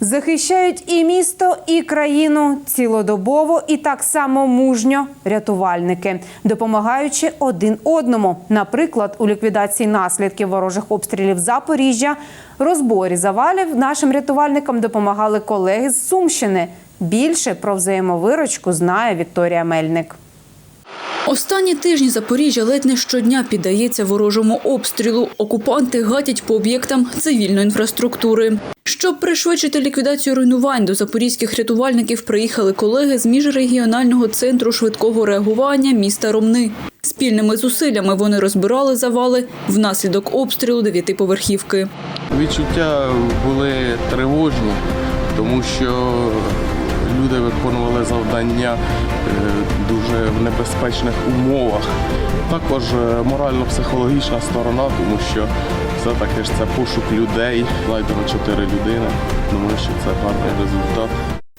Захищають і місто, і країну цілодобово, і так само мужньо рятувальники, допомагаючи один одному. Наприклад, у ліквідації наслідків ворожих обстрілів Запоріжжя, розборі завалів нашим рятувальникам допомагали колеги з Сумщини. Більше про взаємовиручку знає Вікторія Мельник. Останні тижні Запоріжжя ледь не щодня піддається ворожому обстрілу. Окупанти гатять по об'єктам цивільної інфраструктури. Щоб пришвидшити ліквідацію руйнувань, до запорізьких рятувальників приїхали колеги з міжрегіонального центру швидкого реагування міста Ромни. Спільними зусиллями вони розбирали завали внаслідок обстрілу дев'ятиповерхівки. Відчуття були тривожні, тому що люди виконували завдання е, дуже в небезпечних умовах. Також е, морально-психологічна сторона, тому що все-таки ж це пошук людей. Знайдено чотири людини. Думаю, що це гарний результат.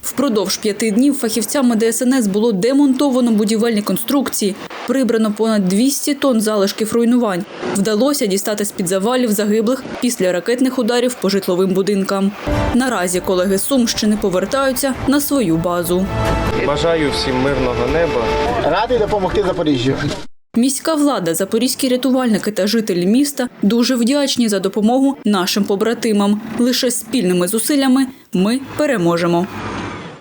Впродовж п'яти днів фахівцями ДСНС було демонтовано будівельні конструкції, прибрано понад 200 тонн залишків руйнувань. Вдалося дістати з-під завалів загиблих після ракетних ударів по житловим будинкам. Наразі колеги Сумщини повертаються на свою базу. Бажаю всім мирного неба. Радий допомогти Запоріжжю. Міська влада, запорізькі рятувальники та жителі міста дуже вдячні за допомогу нашим побратимам. Лише спільними зусиллями ми переможемо.